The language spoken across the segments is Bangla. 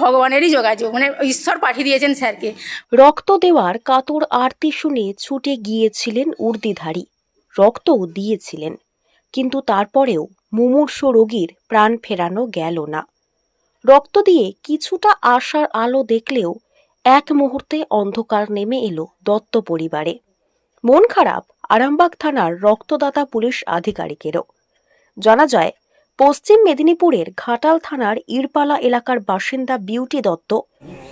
ভগবানেরই যোগাযোগ মানে ঈশ্বর পাঠিয়ে দিয়েছেন স্যারকে। রক্ত দেওয়ার কাতর আরতি শুনে ছুটে গিয়েছিলেন উর্দিধারী। রক্তও দিয়েছিলেন, কিন্তু তারপরেও মুমূর্ষ রোগীর প্রাণ ফেরানো গেল না। রক্ত দিয়ে কিছুটা আশার আলো দেখলেও এক মুহূর্তে অন্ধকার নেমে এলো দত্ত পরিবারে। মন খারাপ আরামবাগ থানার রক্তদাতা পুলিশ আধিকারিকেরও। জানা যায় পশ্চিম মেদিনীপুরের ঘাটাল থানার ইরপালা এলাকার বাসিন্দা বিউটি দত্ত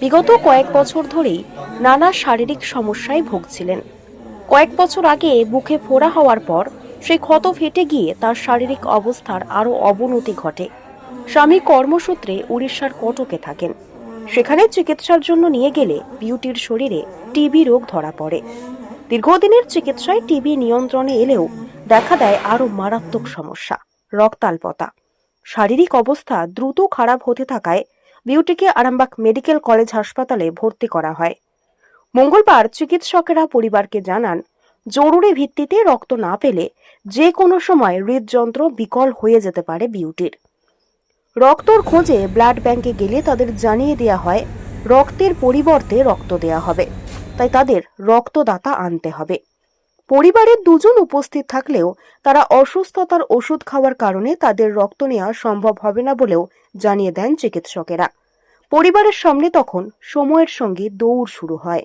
বিগত কয়েক বছর ধরেই নানা শারীরিক সমস্যায় ভুগছিলেন। কয়েক বছর আগে বুকে ফোড়া হওয়ার পর সেই ক্ষত ফেটে গিয়ে তার শারীরিক অবস্থার আরও অবনতি ঘটে। স্বামী কর্মসূত্রে উড়িষ্যার কটকে থাকেন। সেখানে চিকিৎসার জন্য নিয়ে গেলে বিউটির শরীরে টিবি রোগ ধরা পড়ে। দীর্ঘদিনের চিকিৎসায় টিবি নিয়ন্ত্রণে এলেও দেখা দেয় আরও মারাত্মক সমস্যা। রক্তাল্পতা। শারীরিক অবস্থা দ্রুত খারাপ হতে থাকায় বিউটিকে আরামবাগ মেডিকেল কলেজ হাসপাতালে ভর্তি করা হয়। মঙ্গলবার চিকিৎসকেরা পরিবারকে জানান, জরুরি ভিত্তিতে রক্ত না পেলে যে কোনো সময় হৃদযন্ত্র বিকল হয়ে যেতে পারে বিউটির। রক্তর খোঁজে ব্লাড ব্যাংকে গেলে তাদের জানিয়ে দেওয়া হয়, রক্তের পরিবর্তে রক্ত দেয়া হবে। তাই তাদের রক্তদাতা আনতে হবে। পরিবারের দুজন উপস্থিত থাকলেও তারা অসুস্থতার ওষুধ খাওয়ার কারণে তাদের রক্ত নেওয়া সম্ভব হবে না বলেও জানিয়ে দেন চিকিৎসকেরা। পরিবারের সামনে তখন সময়ের সঙ্গে দৌড় শুরু হয়।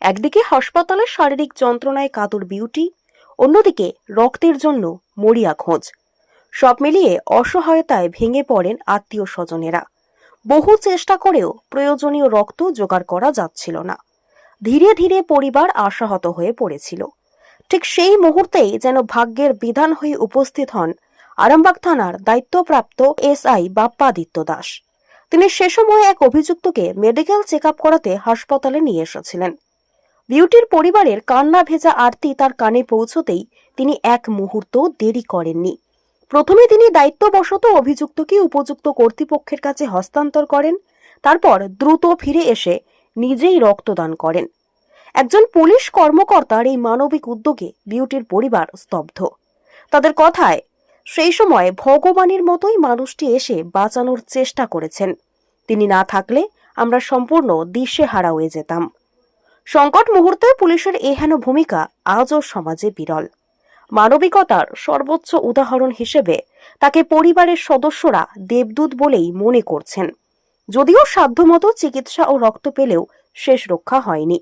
একদিকে হাসপাতালের শারীরিক যন্ত্রণায় কাতর বিউটি, অন্যদিকে রক্তের জন্য মরিয়া খোঁজ। সব মিলিয়ে অসহায়তায় ভেঙে পড়েন আত্মীয় স্বজনেরা। বহু চেষ্টা করেও প্রয়োজনীয় রক্ত জোগাড় করা যাচ্ছিল না। ধীরে ধীরে পরিবার আশাহত হয়ে পড়েছিল। ঠিক সেই মুহূর্তেই যেন ভাগ্যের বিধান হয়ে উপস্থিত হন আরামবাগ থানার দায়িত্বপ্রাপ্ত এসআই বাপ্পাদিত্য দাস। তিনি সে সময় এক অভিযুক্তকে মেডিকেল চেক করাতে হাসপাতালে নিয়ে এসেছিলেন। বিউটির পরিবারের কান্না ভেজা আরতি তার কানে পৌঁছতেই তিনি এক মুহূর্ত দেরি করেননি। প্রথমে তিনি দায়িত্ববশত অভিযুক্তকে উপযুক্ত কর্তৃপক্ষের কাছে হস্তান্তর করেন, তারপর দ্রুত ফিরে এসে নিজেই রক্তদান করেন। একজন পুলিশ কর্মকর্তার এই মানবিক উদ্যোগে বিউটির পরিবার স্তব্ধ। তাদের কথায়, সেই সময় ভগবানের মতোই মানুষটি এসে বাঁচানোর চেষ্টা করেছেন। তিনি না থাকলে আমরা সম্পূর্ণ দিশেহারা হয়ে যেতাম। সংকট মুহূর্তে পুলিশের এহেন ভূমিকা আজও সমাজে বিরল। মানবিকতার সর্বোচ্চ উদাহরণ হিসেবে তাকে পরিবারের সদস্যরা দেবদূত বলেই মনে করছেন। যদিও সাধ্যমতো চিকিৎসা ও রক্ত পেলেও শেষ রক্ষা হয়নি।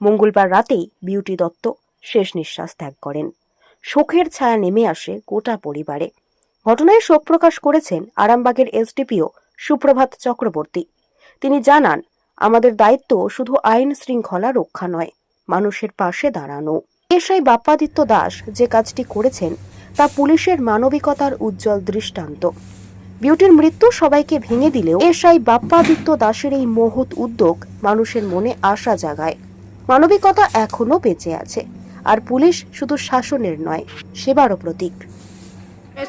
মঙ্গলবার রাতেই বিউটি দত্ত শেষ নিঃশ্বাস ত্যাগ করেন। শোকের ছায়া নেমে আসে গোটা পরিবারে। ঘটনায় শোক প্রকাশ করেছেন আরামবাগের এসডিপিও সুপ্রভাত চক্রবর্তী। তিনি জানান, আমাদের দায়িত্ব শুধু আইন শৃঙ্খলা রক্ষা নয়, মানুষের পাশে দাঁড়ানো। এসআই বাপ্পাদিত্য দাস যে কাজটি করেছেন, তা পুলিশের মানবিকতার উজ্জ্বল দৃষ্টান্ত। বিউটির মৃত্যু সবাইকে ভেঙে দিলেও এসআই বাপ্পাদিত্য দাসের এই মহৎ উদ্যোগ মানুষের মনে আশা জাগায়। মানবিকতা এখনও বেঁচে আছে। আর পুলিশ শুধু শাসনের নয়, সেবারও প্রতীক।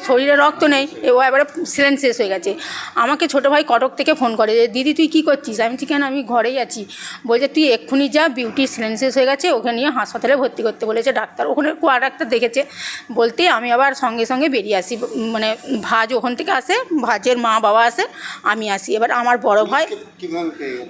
শরীরে রক্ত নেই ও এবারে সিলেন্স শেষ হয়ে গেছে। আমাকে ছোটো ভাই কটক থেকে ফোন করে যে দিদি তুই কী করছিস? আমি কেন? আমি ঘরেই আছি। বলছে তুই এক্ষুনি যা বিউটি সিলেন্স শেষ হয়ে গেছে ওকে নিয়ে হাসপাতালে ভর্তি করতে। বলেছে ডাক্তার ওখানে কোয়া ডাক্তার দেখেছে। বলতে আমি আবার সঙ্গে সঙ্গে বেরিয়ে আসি। মানে ভাজ ওখান থেকে আসে ভাজের মা বাবা আসে আমি আসি। এবার আমার বড় ভাই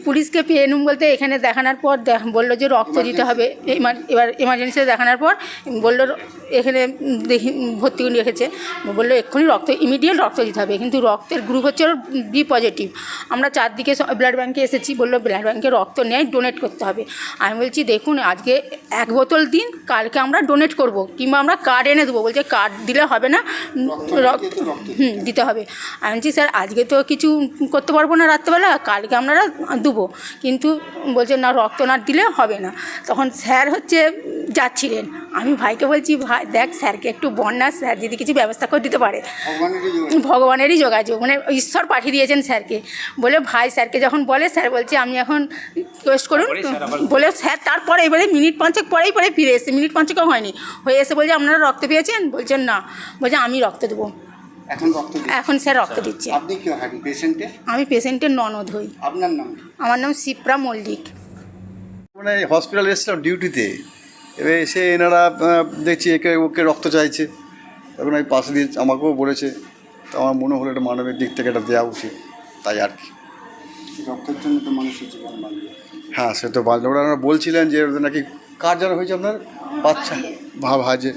পুলিশকে পেয়ে নুম বলতে এখানে দেখানোর পর দেখ- বলল যে রক্ত দিতে হবে। এবার এমার্জেন্সিতে দেখানোর পর বলল এখানে দেখি ভর্তি রেখেছে। বলল এক্ষুনি রক্ত ইমিডিয়েট রক্ত দিতে হবে। কিন্তু রক্তের গ্রুপ হচ্ছে ওর বি পজিটিভ আমরা চারদিকে ব্লাড ব্যাঙ্কে এসেছি বলল ব্লাড ব্যাঙ্কে রক্ত নেয় ডোনেট করতে হবে। আমি বলছি দেখুন আজকে এক বোতল দিন কালকে আমরা ডোনেট করব কিংবা আমরা কার্ড এনে দেবো। বলছে কার্ড দিলে হবে না রক্ত হুম দিতে হবে। আমি বলছি স্যার আজকে তো কিছু করতে পারব না রাত্রেবেলা কালকে আপনারা দেবো। কিন্তু বলছে না রক্ত না দিলে হবে না। তখন স্যার হচ্ছে যাচ্ছিলেন। আমি ভাইকে বলছি ভাই দেখ স্যারকে একটু বন্যা স্যার যদি কিছু ব্যবস্থা দিতে পারে। ভগবানেরই যোগাযোগ। মানে ঈশ্বর পাঠিয়ে দিয়েছেন স্যারকে। বলে ভাই স্যারকে যখন বলে স্যার বলছে আমি এখন রিকোয়েস্ট করুন। বলে স্যার তারপরে এবারে মিনিট পাঁচেক পরেই পরে ফিরে এসে মিনিট পাঁচেকও হয়নি। হয়ে এসে বলছে আপনারা রক্ত পেয়েছেন? বলছেন না। বলছে আমি রক্ত দেবো। এখন রক্ত এখন স্যার রক্ত দিচ্ছে। আপনি কি? পেশেন্টের? আমি পেশেন্টের ননদ হই। আপনার নাম? আমার নাম শিপ্রা মল্লিক। মানে হসপিটালে এসেছিলাম ডিউটিতে এবার এসে এনারা দেখছি একে ওকে রক্ত চাইছে। তখন আমি পাশে দিয়ে আমাকেও বলেছে তো আমার মনে হলো এটা মানবের দিক থেকে এটা দেওয়া উচিত তাই আর কি। রক্তের জন্য তো মানুষের জীবন বাঁচবে হ্যাঁ সে তো বাজলো ওরা বলছিলেন যে ওদের নাকি কার যেন হয়েছে আপনার? বাচ্চা। ভাব হাজে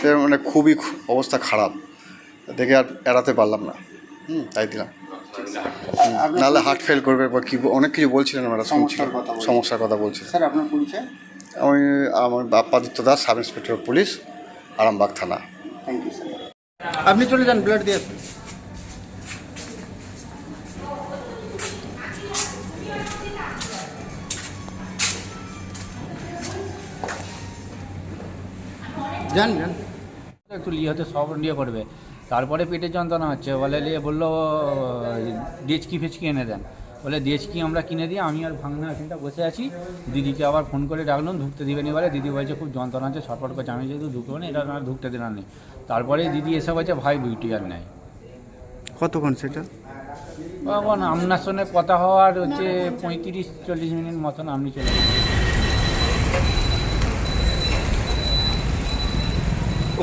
সে মানে খুবই অবস্থা খারাপ। দেখে আর এড়াতে পারলাম না। হুম তাই দিলাম। নাহলে হার্ট ফেল করবে বা কি অনেক কিছু বলছিলেন আমরা সমস্যার কথা বলছিলেন। সমস্যার কথা বলছিলেন। স্যার আপনার পরিচয়? আমি আমার Apaditya Das sub inspector police Arambagh থানা। থ্যাংক ইউ স্যার আপনি চলে যান, ব্লাড দিয়ে। যান যান। একটু হতে সব নিয়ে করবে। তারপরে পেটের যন্ত্রণা হচ্ছে। বলে নিয়ে বলল, ডিচকি ফেচকি এনে দেন। বলে ডিএচকি আমরা কিনে দিই আমি আর ভাঙনা এখানটা বসে আছি? দিদিকে আবার ফোন করে ডাকলাম ঢুকতে দিবেনি বলে? দিদি বলছে খুব যন্ত্রণা আছে ছটফট করছে আমি যেহেতু ঢুকবো না এটা আর ঢুকতে দিলাম নেই। তারপরে দিদি এসে বলছে ভাই ডিউটি আর নেই। কতক্ষণ সেটা? তখন আপনার সঙ্গে কথা হওয়ার হচ্ছে পঁয়ত্রিশ চল্লিশ মিনিট মতন আপনি চলে।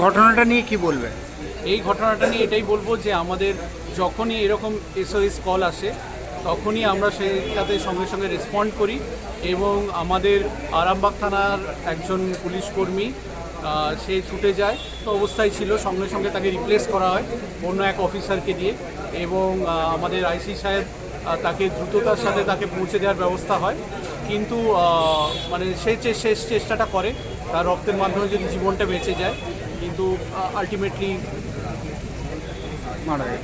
ঘটনাটা নিয়ে কি বলবে এই ঘটনাটা নিয়ে এটাই বলব যে আমাদের যখনই এরকম এসওএস কল আসে তখনই আমরা সেইটাতে সঙ্গে সঙ্গে রেসপন্ড করি এবং আমাদের আরামবাগ থানার একজন পুলিশ কর্মী সে ছুটে যায়। তো অবস্থায় ছিল, সঙ্গে সঙ্গে তাকে রিপ্লেস করা হয় অন্য এক অফিসারকে দিয়ে এবং আমাদের আইসি সাহেব তাকে দ্রুততার সাথে তাকে পৌঁছে দেওয়ার ব্যবস্থা হয়। কিন্তু মানে সে শেষ চেষ্টাটা করে, তার রক্তের মাধ্যমে যদি জীবনটা বেঁচে যায়, কিন্তু আলটিমেটলি মারা যায়